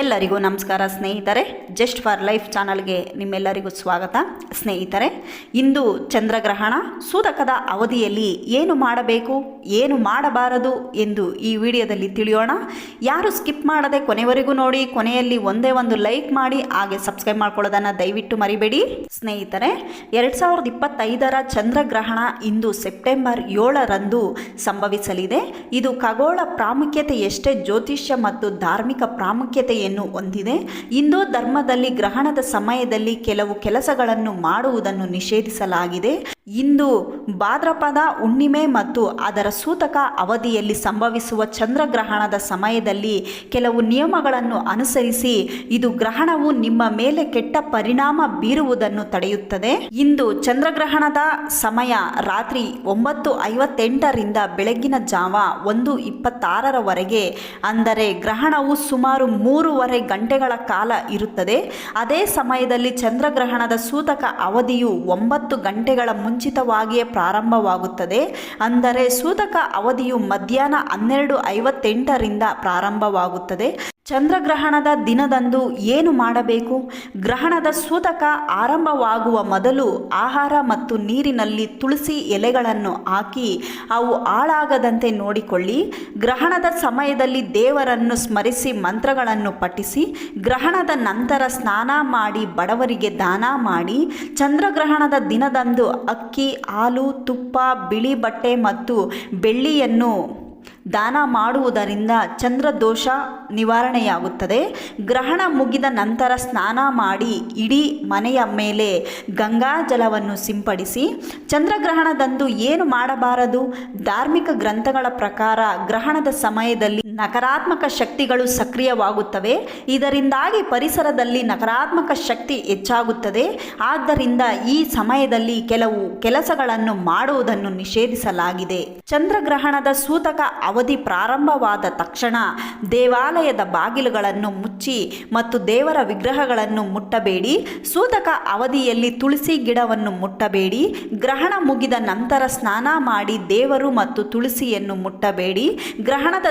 ಎಲ್ಲರಿಗೂ ನಮಸ್ಕಾರ ಸ್ನೇಹಿತರೆ ಜಸ್ಟ್ ಫಾರ್ ಲೈಫ್ ಚಾನಲ್ಗೆ ನಿಮ್ಮೆಲ್ಲರಿಗೂ ಸ್ವಾಗತ. ಸ್ನೇಹಿತರೆ, ಇಂದು ಚಂದ್ರಗ್ರಹಣ ಸೂತಕದ ಅವಧಿಯಲ್ಲಿ ಏನು ಮಾಡಬೇಕು, ಏನು ಮಾಡಬಾರದು ಎಂದು ಈ ವಿಡಿಯೋದಲ್ಲಿ ತಿಳಿಯೋಣ. ಯಾರು ಸ್ಕಿಪ್ ಮಾಡದೆ ಕೊನೆವರೆಗೂ ನೋಡಿ, ಕೊನೆಯಲ್ಲಿ ಒಂದೇ ಒಂದು ಲೈಕ್ ಮಾಡಿ, ಹಾಗೆ ಸಬ್ಸ್ಕ್ರೈಬ್ ಮಾಡ್ಕೊಳ್ಳೋದನ್ನು ದಯವಿಟ್ಟು ಮರಿಬೇಡಿ. ಸ್ನೇಹಿತರೆ, ಎರಡು ಸಾವಿರದ ಇಪ್ಪತ್ತೈದರ ಚಂದ್ರಗ್ರಹಣ ಇಂದು ಸೆಪ್ಟೆಂಬರ್ ಏಳರಂದು ಸಂಭವಿಸಲಿದೆ. ಇದು ಖಗೋಳ ಪ್ರಾಮುಖ್ಯತೆ ಎಷ್ಟೇ ಜ್ಯೋತಿಷ್ಯ ಮತ್ತು ಧಾರ್ಮಿಕ ಪ್ರಾಮುಖ್ಯತೆಯನ್ನು ಹೊಂದಿದೆ. ಹಿಂದೂ ಧರ್ಮದಲ್ಲಿ ಗ್ರಹಣದ ಸಮಯದಲ್ಲಿ ಕೆಲವು ಕೆಲಸಗಳನ್ನು ಮಾಡುವುದನ್ನು ನಿಷೇಧಿಸಲಾಗಿದೆ. ಇಂದು ಭಾದ್ರಪದ ಹುಣ್ಣಿಮೆ ಮತ್ತು ಅದರ ಸೂತಕ ಅವಧಿಯಲ್ಲಿ ಸಂಭವಿಸುವ ಚಂದ್ರಗ್ರಹಣದ ಸಮಯದಲ್ಲಿ ಕೆಲವು ನಿಯಮಗಳನ್ನು ಅನುಸರಿಸಿ ಇದು ಗ್ರಹಣವು ನಿಮ್ಮ ಮೇಲೆ ಕೆಟ್ಟ ಪರಿಣಾಮ ಬೀರುವುದನ್ನು ತಡೆಯುತ್ತದೆ. ಇಂದು ಚಂದ್ರಗ್ರಹಣದ ಸಮಯ ರಾತ್ರಿ ಒಂಬತ್ತು ಐವತ್ತೆಂಟರಿಂದ ಬೆಳಗಿನ ಜಾವ ಒಂದು ಇಪ್ಪತ್ತಾರರವರೆಗೆ, ಅಂದರೆ ಗ್ರಹಣವು ಸುಮಾರು ಮೂರುವರೆ ಗಂಟೆಗಳ ಕಾಲ ಇರುತ್ತದೆ. ಅದೇ ಸಮಯದಲ್ಲಿ ಚಂದ್ರಗ್ರಹಣದ ಸೂತಕ ಅವಧಿಯು ಒಂಬತ್ತು ಗಂಟೆಗಳ ಮುಂಚಿತವಾಗಿಯೇ ಪ್ರಾರಂಭವಾಗುತ್ತದೆ. ಅಂದರೆ ಸೂತಕ ಅವಧಿಯು ಮಧ್ಯಾಹ್ನ ಹನ್ನೆರಡು ಐವತ್ತೆಂಟರಿಂದ ಪ್ರಾರಂಭವಾಗುತ್ತದೆ. ಚಂದ್ರಗ್ರಹಣದ ದಿನದಂದು ಏನು ಮಾಡಬೇಕು? ಗ್ರಹಣದ ಸೂತಕ ಆರಂಭವಾಗುವ ಮೊದಲು ಆಹಾರ ಮತ್ತು ನೀರಿನಲ್ಲಿ ತುಳಸಿ ಎಲೆಗಳನ್ನು ಹಾಕಿ, ಅವು ಹಾಳಾಗದಂತೆ ನೋಡಿಕೊಳ್ಳಿ. ಗ್ರಹಣದ ಸಮಯದಲ್ಲಿ ದೇವರನ್ನು ಸ್ಮರಿಸಿ, ಮಂತ್ರಗಳನ್ನು ಪಠಿಸಿ, ಗ್ರಹಣದ ನಂತರ ಸ್ನಾನ ಮಾಡಿ, ಬಡವರಿಗೆ ದಾನ ಮಾಡಿ, ಚಂದ್ರಗ್ರಹಣದ ದಿನದಂದು ಅಕ್ಕಿ, ಹಾಲು, ತುಪ್ಪ, ಬಿಳಿ ಬಟ್ಟೆ ಮತ್ತು ಬೆಳ್ಳಿಯನ್ನು ದಾನ ಮಾಡುವುದರಿಂದ ಚಂದ್ರದೋಷ ನಿವಾರಣೆಯಾಗುತ್ತದೆ. ಗ್ರಹಣ ಮುಗಿದ ನಂತರ ಸ್ನಾನ ಮಾಡಿ ಇಡೀ ಮನೆಯ ಮೇಲೆ ಗಂಗಾ ಜಲವನ್ನು ಸಿಂಪಡಿಸಿ ಚಂದ್ರಗ್ರಹಣದಂದು ಏನು ಮಾಡಬಾರದು? ಧಾರ್ಮಿಕ ಗ್ರಂಥಗಳ ಪ್ರಕಾರ ಗ್ರಹಣದ ಸಮಯದಲ್ಲಿ ನಕಾರಾತ್ಮಕ ಶಕ್ತಿಗಳು ಸಕ್ರಿಯವಾಗುತ್ತವೆ. ಇದರಿಂದಾಗಿ ಪರಿಸರದಲ್ಲಿ ನಕಾರಾತ್ಮಕ ಶಕ್ತಿ ಹೆಚ್ಚಾಗುತ್ತದೆ. ಆದ್ದರಿಂದ ಈ ಸಮಯದಲ್ಲಿ ಕೆಲವು ಕೆಲಸಗಳನ್ನು ಮಾಡುವುದನ್ನು ನಿಷೇಧಿಸಲಾಗಿದೆ. ಚಂದ್ರಗ್ರಹಣದ ಸೂತಕ ಅವಧಿ ಪ್ರಾರಂಭವಾದ ತಕ್ಷಣ ದೇವಾಲಯದ ಬಾಗಿಲುಗಳನ್ನು ಮುಚ್ಚಿ ಮತ್ತು ದೇವರ ವಿಗ್ರಹಗಳನ್ನು ಮುಟ್ಟಬೇಡಿ. ಸೂತಕ ಅವಧಿಯಲ್ಲಿ ತುಳಸಿ ಗಿಡವನ್ನು ಮುಟ್ಟಬೇಡಿ. ಗ್ರಹಣ ಮುಗಿದ ನಂತರ ಸ್ನಾನ ಮಾಡಿ ದೇವರು ಮತ್ತು ತುಳಸಿಯನ್ನು ಮುಟ್ಟಬೇಡಿ. ಗ್ರಹಣದ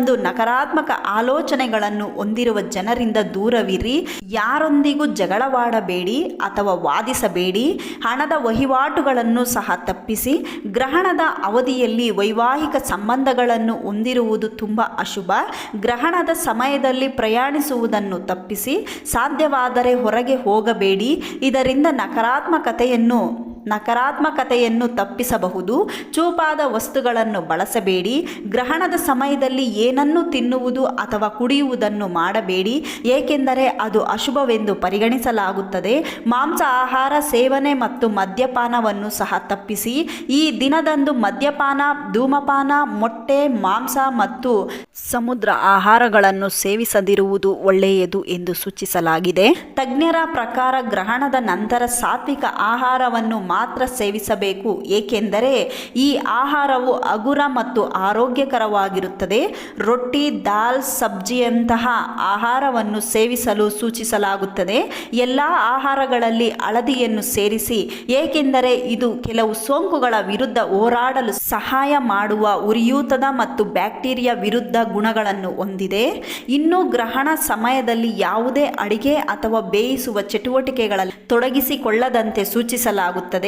ದಿನದಂದು ನಕಾರಾತ್ಮಕ ಆಲೋಚನೆಗಳನ್ನು ಹೊಂದಿರುವ ಜನರಿಂದ ದೂರವಿರಿ. ಯಾರೊಂದಿಗೂ ಜಗಳವಾಡಬೇಡಿ ಅಥವಾ ವಾದಿಸಬೇಡಿ. ಹಣದ ವಹಿವಾಟುಗಳನ್ನು ಸಹ ತಪ್ಪಿಸಿ. ಗ್ರಹಣದ ಅವಧಿಯಲ್ಲಿ ವೈವಾಹಿಕ ಸಂಬಂಧಗಳನ್ನು ಹೊಂದಿರುವುದು ತುಂಬ ಅಶುಭ. ಗ್ರಹಣದ ಸಮಯದಲ್ಲಿ ಪ್ರಯಾಣಿಸುವುದನ್ನು ತಪ್ಪಿಸಿ. ಸಾಧ್ಯವಾದರೆ ಹೊರಗೆ ಹೋಗಬೇಡಿ. ಇದರಿಂದ ನಕಾರಾತ್ಮಕತೆಯನ್ನು ನಕಾರಾತ್ಮಕತೆಯನ್ನು ತಪ್ಪಿಸಬಹುದು, ಚೂಪಾದ ವಸ್ತುಗಳನ್ನು ಬಳಸಬೇಡಿ, ಗ್ರಹಣದ ಸಮಯದಲ್ಲಿ ಏನನ್ನು ತಿನ್ನುವುದು ಅಥವಾ ಕುಡಿಯುವುದನ್ನು ಮಾಡಬೇಡಿ, ಏಕೆಂದರೆ ಅದು ಅಶುಭವೆಂದು ಪರಿಗಣಿಸಲಾಗುತ್ತದೆ. ಮಾಂಸ ಆಹಾರ, ಸೇವನೆ ಮತ್ತು ಮದ್ಯಪಾನವನ್ನು ಸಹ ತಪ್ಪಿಸಿ, ಈ ದಿನದಂದು ಮದ್ಯಪಾನ, ಧೂಮಪಾನ, ಮೊಟ್ಟೆ, ಮಾಂಸ ಮತ್ತು ಸಮುದ್ರ ಆಹಾರಗಳನ್ನು ಸೇವಿಸದಿರುವುದು ಒಳ್ಳೆಯದು ಎಂದು ಸೂಚಿಸಲಾಗಿದೆ. ತಜ್ಞರ ಪ್ರಕಾರ ಗ್ರಹಣದ ನಂತರ ಸಾತ್ವಿಕ ಆಹಾರವನ್ನು ಮಾತ್ರ ಸೇವಿಸಬೇಕು. ಏಕೆಂದರೆ ಈ ಆಹಾರವು ಹಗುರ ಮತ್ತು ಆರೋಗ್ಯಕರವಾಗಿರುತ್ತದೆ. ರೊಟ್ಟಿ, ದಾಲ್, ಸಬ್ಜಿಯಂತಹ ಆಹಾರವನ್ನು ಸೇವಿಸಲು ಸೂಚಿಸಲಾಗುತ್ತದೆ. ಎಲ್ಲ ಆಹಾರಗಳಲ್ಲಿ ಹಳದಿಯನ್ನು ಸೇರಿಸಿ, ಏಕೆಂದರೆ ಇದು ಕೆಲವು ಸೋಂಕುಗಳ ವಿರುದ್ಧ ಹೋರಾಡಲು ಸಹಾಯ ಮಾಡುವ ಉರಿಯೂತದ ಮತ್ತು ಬ್ಯಾಕ್ಟೀರಿಯಾ ವಿರುದ್ಧ ಗುಣಗಳನ್ನು ಹೊಂದಿದೆ. ಇನ್ನು ಗ್ರಹಣ ಸಮಯದಲ್ಲಿ ಯಾವುದೇ ಅಡಿಗೆ ಅಥವಾ ಬೇಯಿಸುವ ಚಟುವಟಿಕೆಗಳಲ್ಲಿ ತೊಡಗಿಸಿಕೊಳ್ಳದಂತೆ ಸೂಚಿಸಲಾಗುತ್ತದೆ.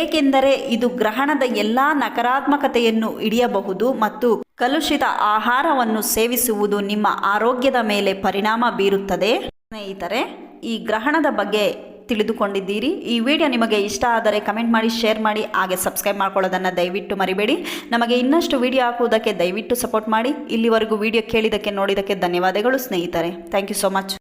ಏಕೆಂದರೆ ಇದು ಗ್ರಹಣದ ಎಲ್ಲ ನಕಾರಾತ್ಮಕತೆಯನ್ನು ಹಿಡಿಯಬಹುದು ಮತ್ತು ಕಲುಷಿತ ಆಹಾರವನ್ನು ಸೇವಿಸುವುದು ನಿಮ್ಮ ಆರೋಗ್ಯದ ಮೇಲೆ ಪರಿಣಾಮ ಬೀರುತ್ತದೆ. ಸ್ನೇಹಿತರೆ, ಈ ಗ್ರಹಣದ ಬಗ್ಗೆ ತಿಳಿದುಕೊಂಡಿದ್ದೀರಿ. ಈ ವಿಡಿಯೋ ನಿಮಗೆ ಇಷ್ಟ ಆದರೆ ಕಮೆಂಟ್ ಮಾಡಿ, ಶೇರ್ ಮಾಡಿ, ಹಾಗೆ ಸಬ್ಸ್ಕ್ರೈಬ್ ಮಾಡ್ಕೊಳ್ಳೋದನ್ನು ದಯವಿಟ್ಟು ಮರಿಬೇಡಿ. ನಮಗೆ ಇನ್ನಷ್ಟು ವಿಡಿಯೋ ಹಾಕುವುದಕ್ಕೆ ದಯವಿಟ್ಟು ಸಪೋರ್ಟ್ ಮಾಡಿ. ಇಲ್ಲಿವರೆಗೂ ವಿಡಿಯೋ ಕೇಳಿದ್ದಕ್ಕೆ ನೋಡಿದ್ದಕ್ಕೆ ಧನ್ಯವಾದಗಳು ಸ್ನೇಹಿತರೆ. Thank you so much.